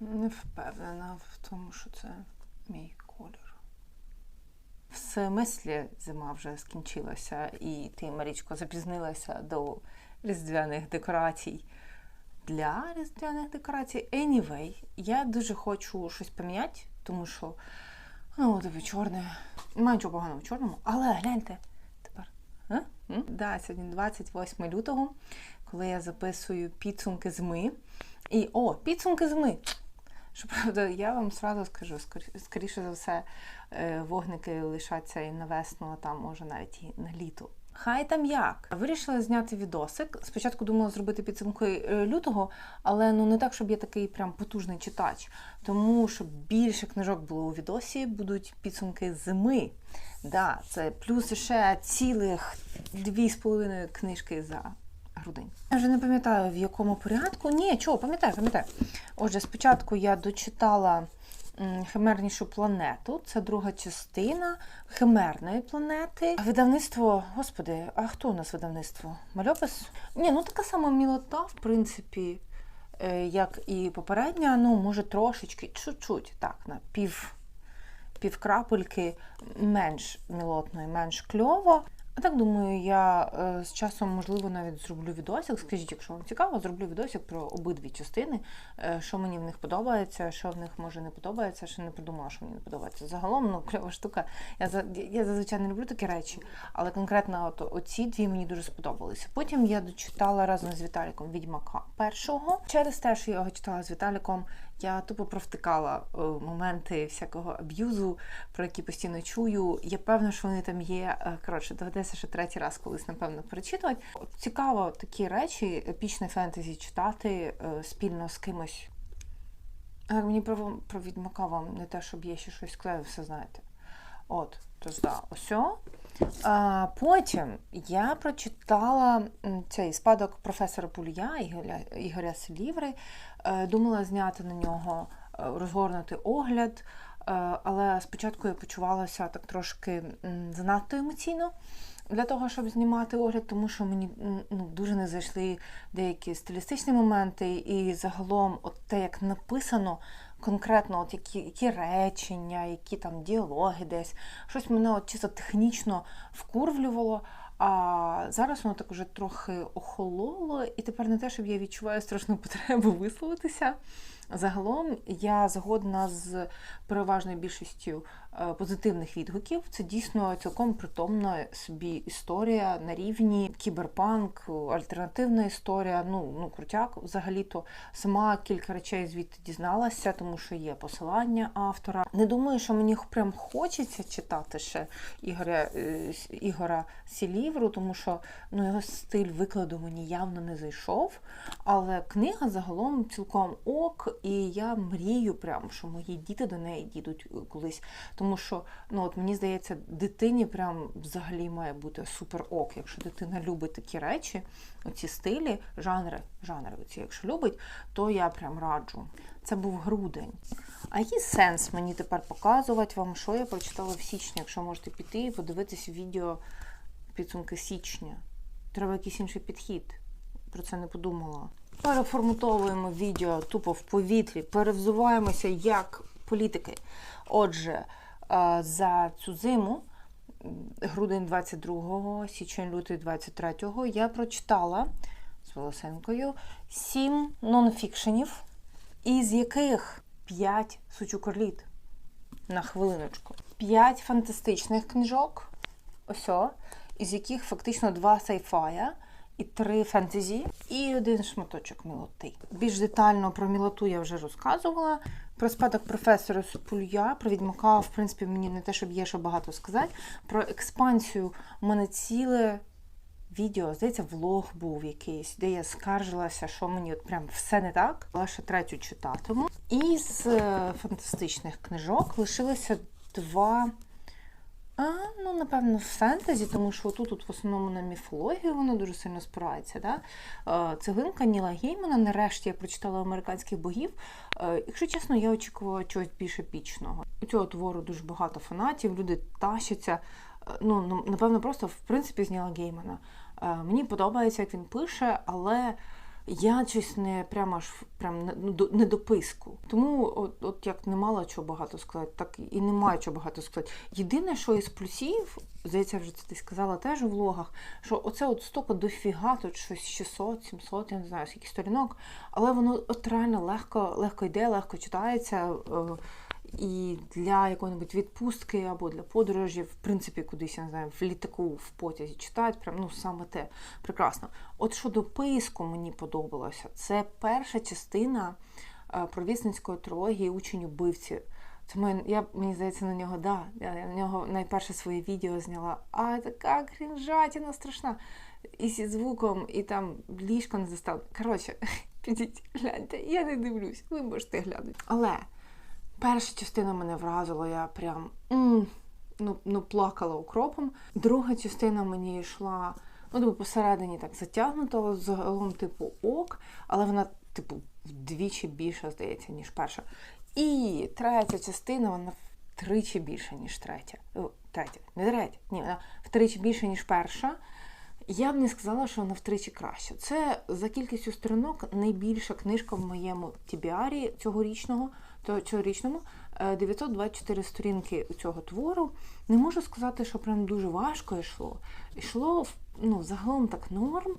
Не впевнена в тому, що це мій колір. В смислі зима вже скінчилася, і ти, Марічко, запізнилася до різдвяних декорацій. Для різдвяних декорацій. Anyway, я дуже хочу щось поміняти, тому що ну, тобі чорне. Немає нічого поганого в чорному, але гляньте тепер. Да, сьогодні 28 лютого, коли я записую підсумки зими. І о, підсумки зими. Щоправда, я вам сразу скажу, скорі- скоріше за все, е, вогники лишаться і на весну, а там може навіть і на літо. Хай там як. Вирішила зняти відосик. Спочатку думала зробити підсумки е, лютого, але ну не так, щоб я такий прям потужний читач. Тому щоб більше книжок було у відосі, будуть підсумки зими. Да, це плюс ще цілих дві з половиною книжки за грудень. Я вже не пам'ятаю в якому порядку. Ні, чого, пам'ятаю, пам'ятаю. Отже, спочатку я дочитала Химернішу планету. Це друга частина химерної планети. Видавництво, господи, а хто у нас видавництво? Мальопис? Ні, ну така сама мілота, в принципі, е, як і попередня. Ну, може, трошечки, чуть-чуть, так, на пів, пів крапельки менш мілотно і менш кльово. А так думаю, я е, з часом, можливо, навіть зроблю відосик. Скажіть, якщо вам цікаво, зроблю відосик про обидві частини, е, що мені в них подобається, що в них може не подобається, що не придумала, що мені не подобається. Загалом, ну, кльова штука. Я, за- я зазвичай не люблю такі речі, але конкретно от, оці дві мені дуже сподобалися. Потім я дочитала разом з Віталіком Відьмака першого. Через те, що я його читала з Віталіком, я тупо провтикала е, моменти всякого аб'юзу, про які постійно чую. Я певна, що вони там є. Е, Коротше, доведеться ще третій раз колись, напевно, перечитувати. Цікаво такі речі, епічне фентезі читати е, спільно з кимось. Мені про, про відьмака вам не те, щоб є ще щось сказати, все знаєте. От, тож да, осьо. А, потім я прочитала цей спадок професора Пулія Ігоря, Ігоря Селіври. Е, Думала зняти на нього е, розгорнути огляд, е, але спочатку я почувалася так трошки занадто емоційно для того, щоб знімати огляд, тому що мені ну, дуже не зайшли деякі стилістичні моменти, і загалом, от те, як написано, конкретно, от які, які речення, які там діалоги десь, щось мене от чисто технічно вкурвлювало. А зараз воно так уже трохи охололо, і тепер не те, щоб я відчуваю страшну потребу висловитися. Загалом я згодна з переважною більшістю е, позитивних відгуків. Це дійсно цілком притомна собі історія на рівні кіберпанк, альтернативна історія. Ну ну крутяк. Взагалі-то сама кілька речей звідти дізналася, тому що є посилання автора. Не думаю, що мені прям хочеться читати ще Ігоря е, Ігора Сілівру, тому що ну його стиль викладу мені явно не зайшов. Але книга загалом цілком ок, і я мрію прям, що мої діти до неї дійдуть е, колись. Тому що ну от мені здається, дитині прям взагалі має бути супер ок, якщо дитина любить такі речі, оці стилі, жанри, жанри, оці, якщо любить, то я прям раджу. Це був грудень. А який сенс мені тепер показувати вам, що я прочитала в січні, якщо можете піти і подивитись відео підсумки січня? Треба якийсь інший підхід. Про це не подумала. Переформатовуємо відео тупо в повітрі, перевзуваємося як політики. Отже, е, за цю зиму, грудень 22-го, січень лютий 23-го, я прочитала з Волосенкою сім нонфікшенів, із яких 5 сучукорліт. На хвилиночку. 5 фантастичних книжок. Ось, із яких фактично два сайфая і три фентезі, і один шматочок мілоти. Більш детально про мілоту я вже розказувала. Про спадок професора Супулья, про відьмака, в принципі, мені не те, щоб є що багато сказати. Про експансію у мене ціле відео, здається, влог був якийсь, де я скаржилася, що мені от прям все не так. Ще третю читатиму. Із е, фантастичних книжок лишилося два. А, ну, напевно, фентезі, тому що тут, тут в основному на міфологію воно дуже сильно спирається. Да? Е, Цеглинка Ніла Геймана. Нарешті я прочитала американських богів. Е, Якщо чесно, я очікувала чогось більш епічного. У цього твору дуже багато фанатів, люди тащаться. Е, Ну, ну, напевно, просто в принципі з Ніла Геймана. Мені подобається, як він пише, але я щось не прямо аж прям не, ну, до- дописку. Тому, от, от як не мала чого багато сказати, так і немає чого багато сказати. Єдине, що із плюсів, здається, вже це ти сказала теж у влогах, що оце от стока дофіга, тут щось 600, 700, я не знаю, скільки сторінок, але воно от реально легко, легко йде, легко читається. І для якої-небудь відпустки або для подорожі, в принципі, кудись я не знаю, в літаку, в потязі читають, прям ну саме те прекрасно. От щодо писку мені подобалося, це перша частина е, провісницької трилогії Учень убивці. Це моє, я, мені здається, на нього, да, я на нього найперше своє відео зняла. А така крінжатіна страшна. І зі звуком, і там ліжко не застав. Коротше, підіть, гляньте, я не дивлюсь, ви можете глянути. Але перша частина мене вразила, я прям м, ну, ну, плакала укропом. Друга частина мені йшла, ну, типу, посередині так затягнута, загалом, типу, ок, але вона, типу, вдвічі більша, здається, ніж перша. І третя частина, вона втричі більша, ніж третя. Третя, не третя, ні, вона втричі більша, ніж перша. Я б не сказала, що вона втричі краще. Це за кількістю сторінок найбільша книжка в моєму тібіарі цьогорічного, цьогорічному. Е, 924 сторінки цього твору. Не можу сказати, що прям дуже важко йшло. Йшло ну, загалом так норм.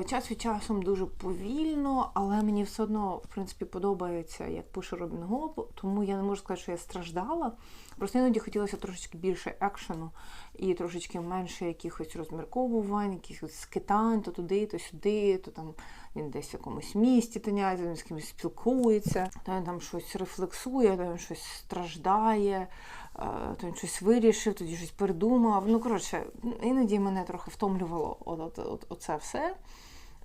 Е, Час від часом дуже повільно, але мені все одно, в принципі, подобається, як пише Робін Гоб, тому я не можу сказати, що я страждала. Просто іноді хотілося трошечки більше екшену і трошечки менше якихось розмірковувань, якихось скитань, то туди, то сюди, то там він десь в якомусь місті тиняється, він з кимось спілкується, то він там щось рефлексує, то він щось страждає, е, то він щось вирішив, тоді щось придумав. Ну, коротше, іноді мене трохи втомлювало от, от, от, оце все.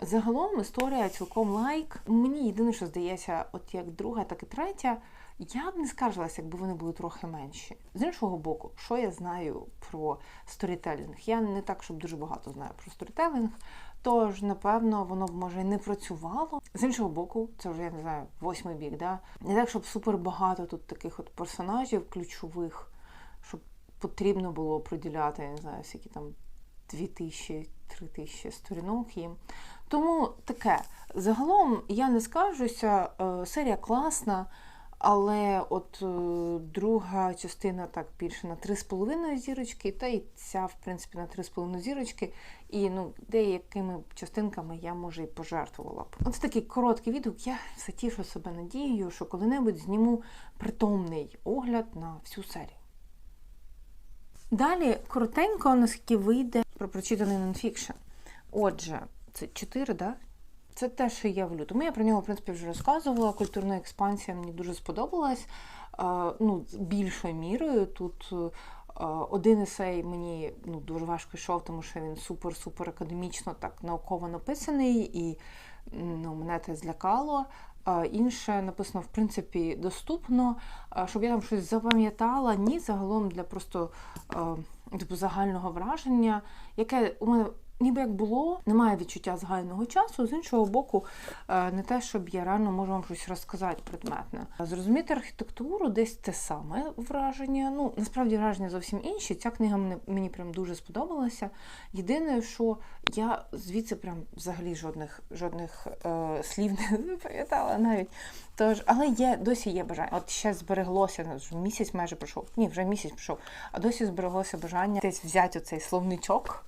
Загалом історія цілком лайк. Мені єдине, що здається, от як друга, так і третя, я б не скаржилася, якби вони були трохи менші. З іншого боку, що я знаю про сторітелінг? Я не так, щоб дуже багато знаю про сторітелінг, тож, напевно, воно б може не працювало. З іншого боку, це вже я не знаю, восьмий бік, да? Не так, щоб супер багато тут таких от персонажів ключових, щоб потрібно було приділяти, я не знаю, скільки там 2000-3000 сторінок їм. Тому таке. Загалом я не скаржуся, е, серія класна, але от е, друга частина так більше на 3,5 зірочки, та й ця, в принципі, на 3,5 зірочки. І ну, деякими частинками я, може, і пожертвувала б. Ось такий короткий відгук. Я все тішу себе надією, що коли-небудь зніму притомний огляд на всю серію. Далі коротенько, наскільки вийде про прочитаний нонфікшн. Отже, це 4, да? Це те, що я влю. Тому я про нього, в принципі, вже розказувала. Культурна експансія мені дуже сподобалась. Ну, більшою мірою. Тут е, один есей мені ну, дуже важко йшов, тому що він супер-супер академічно, так науково написаний, і ну, мене це злякало. Інше написано, в принципі, доступно, щоб я там щось запам'ятала, ні, загалом для просто е, типу, загального враження, яке у мене ніби як було, немає відчуття загального часу. З іншого боку, е, не те, щоб я реально можу вам щось розказати предметне. Зрозуміти архітектуру десь те саме враження. Ну, насправді враження зовсім інші. Ця книга мені, прям дуже сподобалася. Єдине, що я звідси прям взагалі жодних жодних е, слів не запам'ятала навіть. Тож, але є досі є бажання. От ще збереглося місяць майже пройшов. Ні, вже місяць пройшов, а досі збереглося бажання десь взяти оцей словничок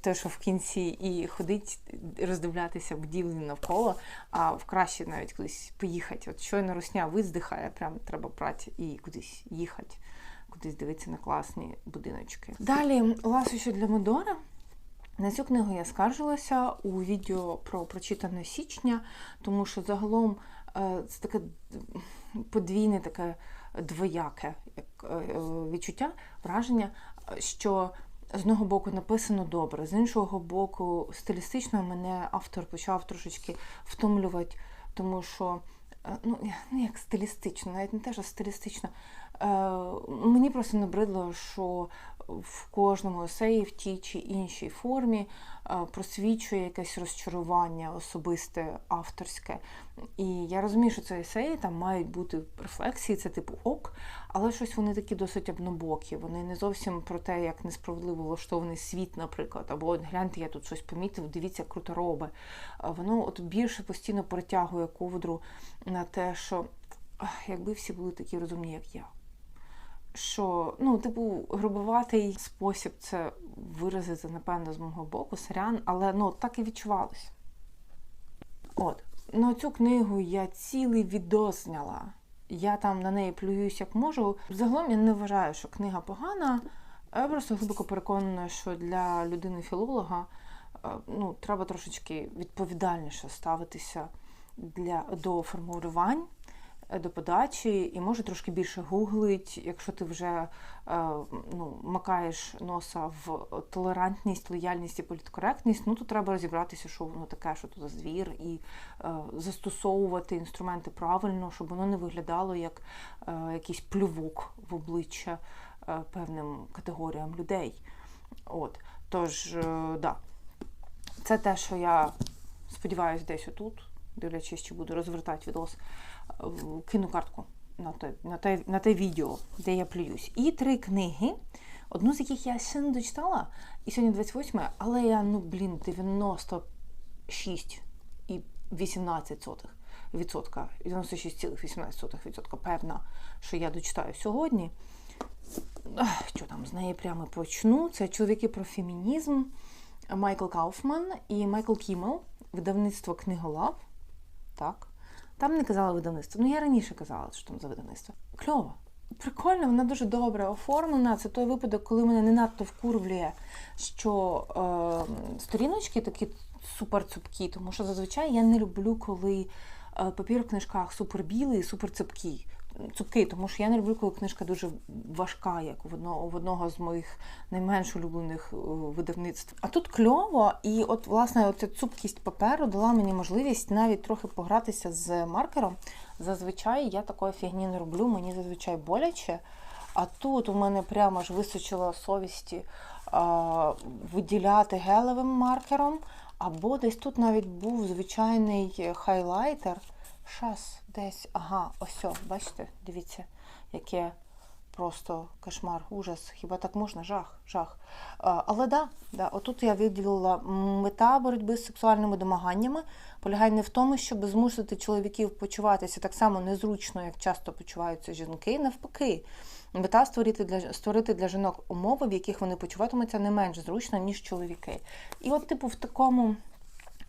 те, що в кінці, і ходить роздивлятися будівлі навколо, а в краще навіть кудись поїхати. От щойно русня виздихає, прям треба брати і кудись їхати, кудись дивитися на класні будиночки. Далі ласощі для Модора. На цю книгу я скаржилася у відео про прочитане січня, тому що загалом це таке подвійне, таке двояке відчуття, враження, що з одного боку написано добре, з іншого боку, стилістично мене автор почав трошечки втомлювати, тому що ну, ну як стилістично, навіть не те, що стилістично. Е, Мені просто набридло, що в кожному есеї в тій чи іншій формі е, просвічує якесь розчарування особисте, авторське. І я розумію, що це есеї, там мають бути рефлексії, це типу ок, але щось вони такі досить однобокі. Вони не зовсім про те, як несправедливо влаштований світ, наприклад, або от гляньте, я тут щось помітив, дивіться, круто. А Воно от більше постійно перетягує ковдру на те, що якби всі були такі розумні, як я. Що, ну, типу, грубуватий спосіб це виразити, напевно, з мого боку, сорян, але ну, так і відчувалося. От, на цю книгу я цілий відосняла. Я там на неї плююсь як можу. Загалом я не вважаю, що книга погана. Я просто глибоко переконана, що для людини-філолога е, ну, треба трошечки відповідальніше ставитися для, до формулювань, до подачі, і може трошки більше гуглить, якщо ти вже е, ну, макаєш носа в толерантність, лояльність і політкоректність, ну то треба розібратися, що воно таке, що то за звір, і е, застосовувати інструменти правильно, щоб воно не виглядало як е, якийсь плювок в обличчя е, певним категоріям людей. От. Тож, е, да. Це те, що я сподіваюся, десь отут, дивлячись, чи буду розвертати відос, е, кину картку на те, на, те, на те відео, де я плююсь. І три книги, одну з яких я ще не дочитала, і сьогодні 28, але я, ну, блін, 96 і 18 сотих відсотка, 96,18 відсотка певна, що я дочитаю сьогодні. Що там з неї прямо почну? Це чоловіки про фемінізм. Майкл Кауфман і Майкл Кімел, видавництво Книголав. Так. Там не казала видавництво. Ну, я раніше казала, що там за видавництво. Кльово. Прикольно, вона дуже добре оформлена. Це той випадок, коли мене не надто вкурвлює, що е, сторіночки такі супер цупкі, тому що зазвичай я не люблю, коли е, папір в книжках супер білий супер цупкий. Цупкий, тому що я не люблю, коли книжка дуже важка, як в одного, в одного з моїх найменш улюблених е, видавництв. А тут кльово, і от власне оця цупкість паперу дала мені можливість навіть трохи погратися з маркером. Зазвичай я такої фігні не роблю, мені зазвичай боляче. А тут у мене прямо ж височила совісті а, виділяти гелевим маркером, або десь тут навіть був звичайний хайлайтер. Шас десь, ага, ось, бачите, дивіться, яке просто кошмар, ужас. Хіба так можна? Жах, жах. Але да, да, отут я виділила мета боротьби з сексуальними домаганнями полягає не в тому, щоб змусити чоловіків почуватися так само незручно, як часто почуваються жінки, навпаки. Мета створити для створити для жінок умови, в яких вони почуватимуться не менш зручно, ніж чоловіки. І от, типу, в такому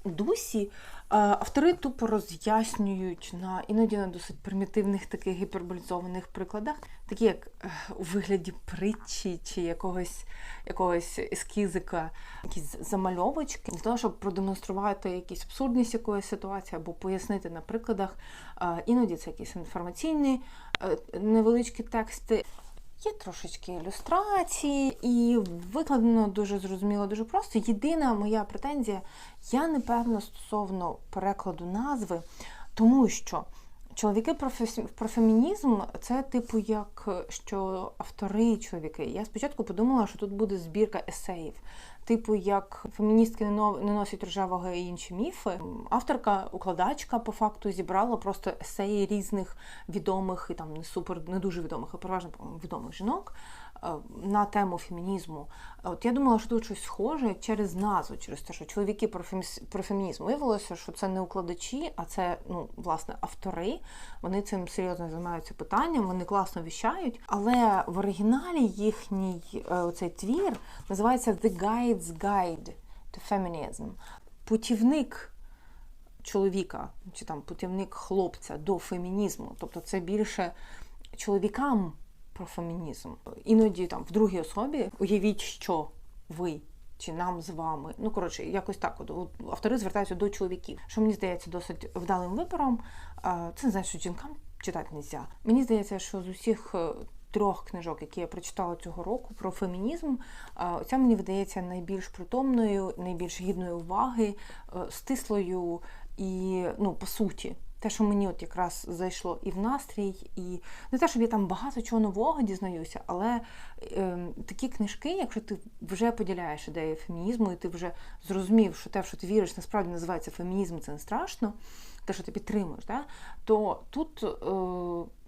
дусі автори тупо роз'яснюють на іноді на досить примітивних таких гіперболізованих прикладах, такі як у вигляді притчі чи якогось якогось ескізика, якісь замальовочки, для того, щоб продемонструвати якісь абсурдність якоїсь ситуації або пояснити на прикладах. Іноді це якісь інформаційні невеличкі тексти. Є трошечки ілюстрації, і викладено дуже зрозуміло, дуже просто. Єдина моя претензія, я не певна стосовно перекладу назви, тому що чоловіки про фемінізм це, типу, як що автори чоловіки. Я спочатку подумала, що тут буде збірка есеїв. Типу, як феміністки не носять рожевого і інші міфи. Авторка, укладачка по факту зібрала просто есеї різних відомих і там не супер, не дуже відомих, а переважно відомих жінок. Е, на тему фемінізму. От я думала, що тут щось схоже через назву, через те, що чоловіки про, про фемінізм виявилося, що це не укладачі, а це ну, власне автори. Вони цим серйозно займаються питанням, вони класно віщають. Але в оригіналі їхній е, цей твір називається The Guide's Guide to Feminism. Путівник. Чоловіка, чи там путівник хлопця до фемінізму, тобто це більше чоловікам про фемінізм. Іноді там в другій особі уявіть, що ви. Чи нам з вами, ну коротше, якось так. От, автори звертаються до чоловіків, що мені здається досить вдалим вибором. Це не значить, що жінкам читати не можна. Мені здається, що з усіх е, трьох книжок, які я прочитала цього року про фемінізм, ця мені видається найбільш притомною, найбільш гідною уваги, е, стислою і ну по суті те, що мені от якраз зайшло і в настрій, і не те, щоб я там багато чого нового дізнаюся, але е, такі книжки, якщо ти вже поділяєш ідею фемінізму, і ти вже зрозумів, що те, що ти віриш, насправді називається фемінізм, це не страшно, те, що ти підтримуєш, да? то тут е,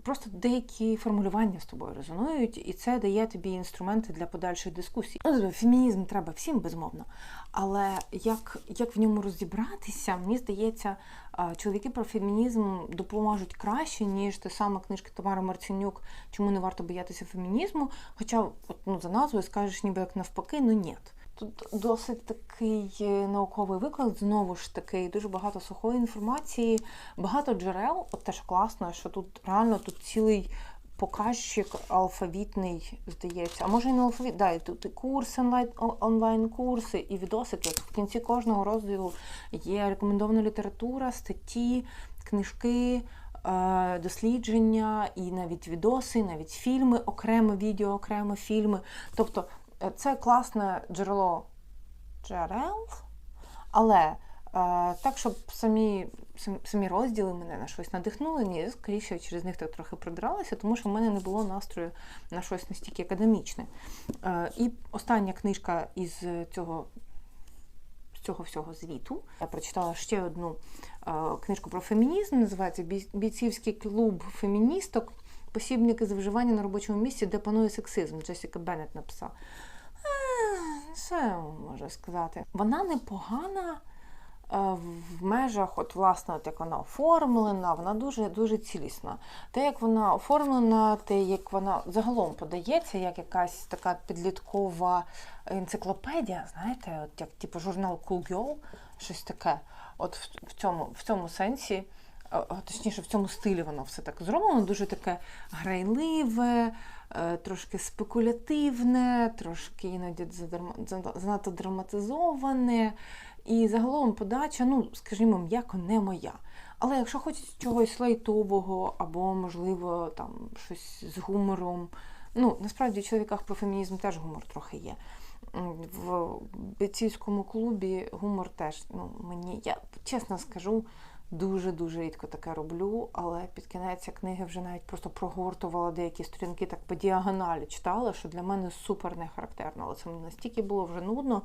просто деякі формулювання з тобою резонують, і це дає тобі інструменти для подальших дискусій. Ну, фемінізм треба всім, безмовно. Але як, як в ньому розібратися, мені здається, чоловіки про фемінізм допоможуть краще, ніж те саме книжки Тамари Марцінюк, чому не варто боятися фемінізму. Хоча от, ну, за назвою скажеш ніби як навпаки, ну ні. Тут досить такий е, науковий виклад, знову ж таки, дуже багато сухої інформації, багато джерел. От теж класно, що тут реально тут цілий показчик алфавітний, здається. А може і не алфавіт, да, і тут і курси, онлайн, онлайн-курси, і відосики. В кінці кожного розділу є рекомендована література, статті, книжки. е, Дослідження і навіть відоси, навіть фільми, окреме відео, окремо фільми. Тобто це класне джерело джерел, але е, так, щоб самі сам- самі розділи мене на щось надихнули, ні, скоріше через них так трохи продралася, тому що в мене не було настрою на щось настільки академічне. Е, І остання книжка із цього. З цього всього звіту я прочитала ще одну е, книжку про фемінізм, називається Бійцівський клуб феміністок. Посібники з виживання на робочому місці, де панує сексизм. Джесіка Беннет написала. Е, Що можу сказати? Вона непогана е, в межах, от, власне, от як вона оформлена, вона дуже дуже цілісна. Те, як вона оформлена, те, як вона загалом подається, як якась така підліткова енциклопедія, знаєте, от як типу журнал Cool Girl, щось таке. От в, в, цьому, в цьому сенсі. Точніше, в цьому стилі воно все так зроблено, дуже таке грайливе, е, трошки спекулятивне, трошки іноді занадто драматизоване. І загалом подача, ну, скажімо, м'яко не моя. Але якщо хочеться чогось лайтового або, можливо, там щось з гумором. Ну, насправді в чоловіках про фемінізм теж гумор трохи є. В бійцівському клубі гумор теж, ну, мені, я чесно скажу, дуже-дуже рідко таке роблю, але під кінець книги вже навіть просто прогортувала деякі сторінки так по діагоналі читала, що для мене супер не характерно. Але це мені настільки було вже нудно.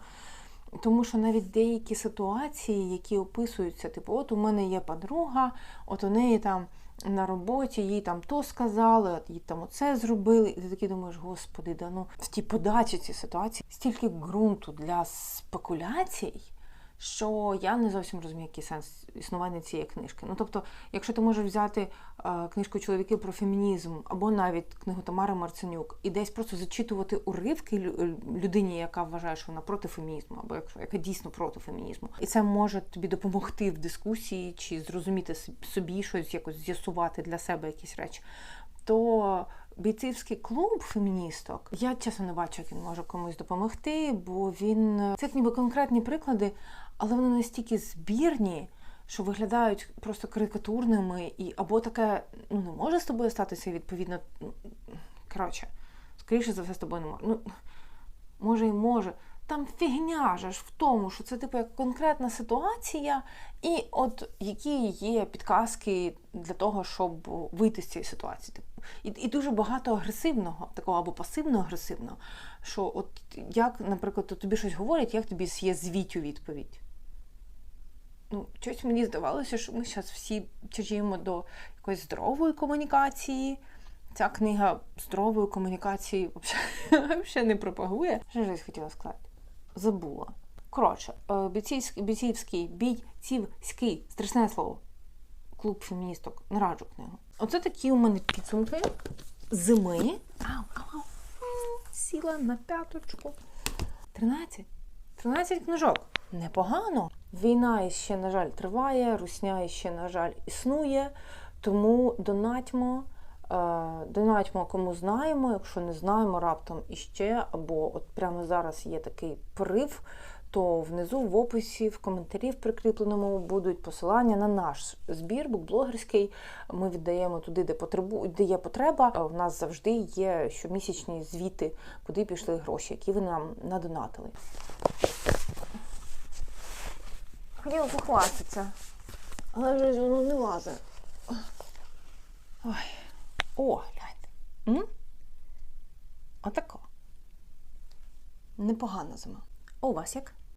Тому що навіть деякі ситуації, які описуються, типу, от у мене є подруга, от у неї там на роботі їй там то сказали, от їй там оце зробили, і ти такий думаєш, господи, да ну в тій подачі ці ситуації стільки ґрунту для спекуляцій, що я не зовсім розумію, який сенс існування цієї книжки. Ну тобто, якщо ти можеш взяти е, книжку чоловіки про фемінізм або навіть книгу Тамари Марценюк і десь просто зачитувати уривки людині, яка вважає, що вона проти фемінізму, або якщо яка дійсно проти фемінізму, і це може тобі допомогти в дискусії чи зрозуміти собі щось, якось з'ясувати для себе якісь речі, то бійцівський клуб феміністок, я чесно не бачу, як він може комусь допомогти, бо він це як ніби конкретні приклади, але вони настільки збірні, що виглядають просто карикатурними, і або таке ну не може з тобою статися відповідно. Коротше, скоріше за все з тобою не може. Ну, може і може. Там фігня же ж в тому, що це типу як конкретна ситуація, і от які є підказки для того, щоб вийти з цієї ситуації. Типу, І, і дуже багато агресивного, такого або пасивно-агресивного, що от як, наприклад, тобі щось говорять, як тобі є звіть у відповідь. Ну, щось мені здавалося, що ми зараз всі тяжіємо до якоїсь здорової комунікації. Ця книга здорової комунікації взагалі не пропагує. Що ж хотіла сказати? Забула. Коротше, е, бійцівський, бійцівський, бійцівський, страшне слово. Клуб феміністок. Не раджу книгу. Оце такі у мене підсумки зими. Ау, ау, ау. Сіла на п'яточку. 13. 13 книжок. Непогано. Війна ще, на жаль, триває, русня ще, на жаль, існує. Тому донатьмо, донатьмо кому знаємо, якщо не знаємо раптом іще, або от прямо зараз є такий порив, то внизу в описі, в коментарі в прикріпленому будуть посилання на наш збір букблогерський. Ми віддаємо туди, де потребу, де є потреба. У нас завжди є щомісячні звіти, куди пішли гроші, які ви нам надонатили. Хотіла похвастатися, але вже воно не лазить. Ой. О, гляньте. Отако. Непогана зима. А У вас як?